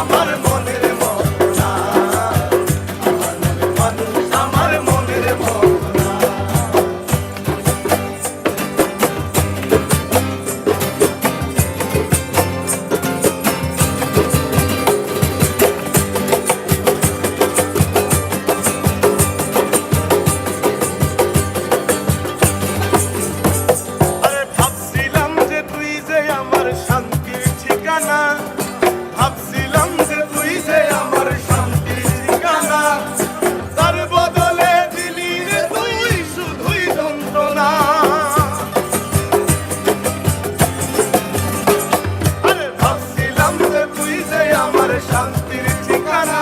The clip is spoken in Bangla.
আমার তুই যে আমার শান্তির ঠিকানা।